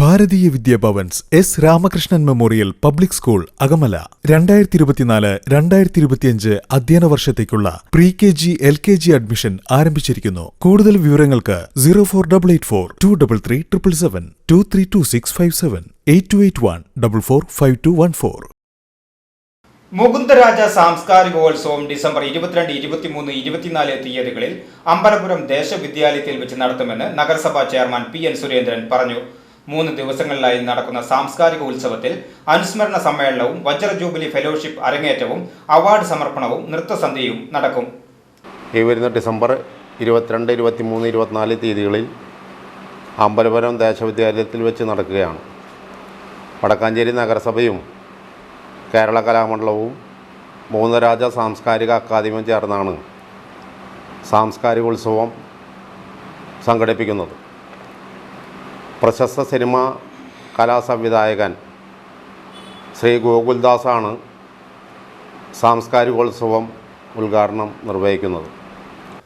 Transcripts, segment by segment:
ഭാരതീയ Vidya Bhavans S Ramakrishnan memorial public school Akamala. രണ്ടായിരത്തി ഇരുപത്തിനാല് രണ്ടായിരത്തി ഇരുപത്തിയഞ്ച് അധ്യയന വർഷത്തേക്കുള്ള pre K G L K G admission ആരംഭിച്ചിരിക്കുന്നു. കൂടുതൽ വിവരങ്ങൾക്ക് zero four double eight four two double three triple seven two three two six five seven eight two eight one double four five two one four Mukundaraja സാംസ്കാരികോത്സവം December ഇരുപത്തിരണ്ട് ഇരുപത്തിമൂന്ന് ഇരുപത്തിനാല് തീയതികളിൽ അമ്പലപുരം ദേശവിദ്യാലയത്തിൽ വെച്ച് നടത്തുമെന്ന് നഗരസഭാ ചെയർമാൻ പി എൻ സുരേന്ദ്രൻ പറഞ്ഞു. മൂന്ന് ദിവസങ്ങളിലായി നടക്കുന്ന സാംസ്കാരിക ഉത്സവത്തിൽ അനുസ്മരണ സമ്മേളനവും വജ്ര ജൂബിലി ഫെലോഷിപ്പ് അരങ്ങേറ്റവും അവാർഡ് സമർപ്പണവും നൃത്തസന്ധ്യയും നടക്കും. ഈ വരുന്ന ഡിസംബർ ഇരുപത്തിരണ്ട് ഇരുപത്തി മൂന്ന് ഇരുപത്തിനാല് തീയതികളിൽ അമ്പലപുരം ദേശവിദ്യാലയത്തിൽ വെച്ച് നടക്കുകയാണ്. വടക്കാഞ്ചേരി നഗരസഭയും കേരള കലാമണ്ഡലവും മൂന്നരാജ സാംസ്കാരിക അക്കാദമിയും ചേർന്നാണ് സാംസ്കാരികോത്സവം സംഘടിപ്പിക്കുന്നത്. പ്രശസ്ത സിനിമ കലാസംവിധായകൻ ശ്രീ ഗോകുൽദാസാണ് സാംസ്കാരികോത്സവം ഉദ്ഘാടനം നിർവഹിക്കുന്നത്.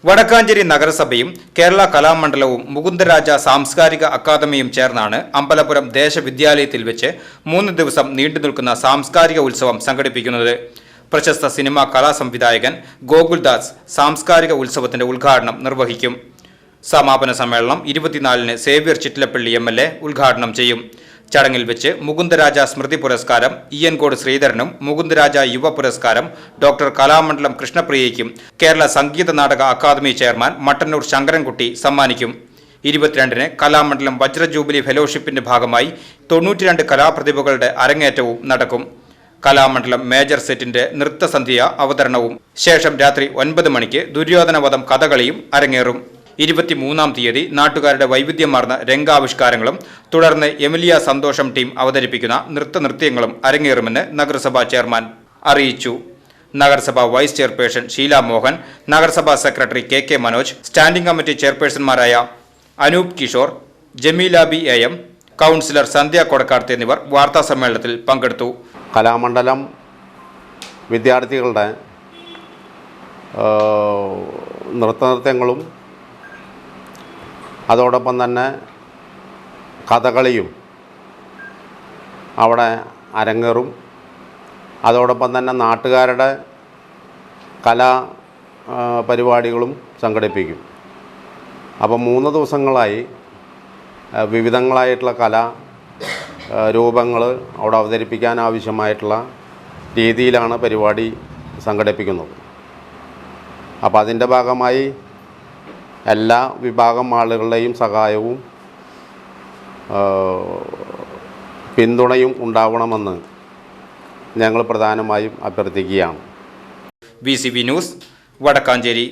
വടക്കാഞ്ചേരി നഗരസഭയും കേരള കലാമണ്ഡലവും മുകുന്ദരാജ സാംസ്കാരിക അക്കാദമിയും ചേർന്നാണ് അമ്പലപുരം ദേശവിദ്യാലയത്തിൽ വെച്ച് മൂന്ന് ദിവസം നീണ്ടു നിൽക്കുന്ന സാംസ്കാരിക ഉത്സവം സംഘടിപ്പിക്കുന്നത്. പ്രശസ്ത സിനിമാ കലാസംവിധായകൻ ഗോകുൽദാസ് സാംസ്കാരിക ഉത്സവത്തിന്റെ ഉദ്ഘാടനം നിർവഹിക്കും. സമാപന സമ്മേളനം ഇരുപത്തിനാലിന് Xavier Chittilappally M L A ഉദ്ഘാടനം ചെയ്യും. ചടങ്ങിൽ വെച്ച് മുകുന്ദരാജ സ്മൃതി പുരസ്കാരം ഇയൻകോട് ശ്രീധരനും മുകുന്ദരാജ യുവ പുരസ്കാരം ഡോക്ടർ കലാമണ്ഡലം കൃഷ്ണപ്രിയയ്ക്കും കേരള സംഗീത നാടക അക്കാദമി ചെയർമാൻ മട്ടന്നൂർ ശങ്കരൻകുട്ടി സമ്മാനിക്കും. ഇരുപത്തിരണ്ടിന് കലാമണ്ഡലം വജ്ര ജൂബിലി ഫെലോഷിപ്പിന്റെ ഭാഗമായി തൊണ്ണൂറ്റിരണ്ട് കലാപ്രതിഭകളുടെ അരങ്ങേറ്റവും നടക്കും. കലാമണ്ഡലം മേജർ സെറ്റിന്റെ നൃത്തസന്ധ്യ അവതരണവും. ശേഷം രാത്രി ഒൻപത് മണിക്ക് ദുര്യോധനവധം കഥകളിയും അരങ്ങേറും. ഇരുപത്തിമൂന്നാം തീയതി നാട്ടുകാരുടെ വൈവിധ്യമാർന്ന രംഗാവിഷ്കാരങ്ങളും തുടർന്ന് എമിലിയ സന്തോഷം ടീം അവതരിപ്പിക്കുന്ന നൃത്ത നൃത്യങ്ങളും അരങ്ങേറുമെന്ന് നഗരസഭാ ചെയർമാൻ അറിയിച്ചു. നഗരസഭാ വൈസ് ചെയർപേഴ്സൺ ഷീല മോഹൻ നഗരസഭാ secretary K K Manoj standing committee ചെയർപേഴ്സൺമാരായ Anoop Kishore Jameela B A M councillor Sandhya Kodakkarath എന്നിവർ വാർത്താ സമ്മേളനത്തിൽ പങ്കെടുത്തു. കലാമണ്ഡലം വിദ്യാർത്ഥികളുടെ നൃത്ത നൃത്തനൃത്യങ്ങളും അതോടൊപ്പം തന്നെ കഥകളിയും അവിടെ അരങ്ങേറും. അതോടൊപ്പം തന്നെ നാട്ടുകാരുടെ കലാ പരിപാടികളും സംഘടിപ്പിക്കും. അപ്പോൾ മൂന്ന് ദിവസങ്ങളായി വിവിധങ്ങളായിട്ടുള്ള കലാ രൂപങ്ങൾ അവിടെ അവതരിപ്പിക്കാൻ ആവശ്യമായിട്ടുള്ള രീതിയിലാണ് പരിപാടി സംഘടിപ്പിക്കുന്നത്. അപ്പോൾ അതിന്റെ ഭാഗമായി എല്ലാ വിഭാഗം ആളുകളുടെയും സഹായവും പിന്തുണയും ഉണ്ടാവണമെന്ന് ഞങ്ങൾ പ്രധാനമായും അഭ്യർത്ഥിക്കുകയാണ്. V news Vadakkanchery.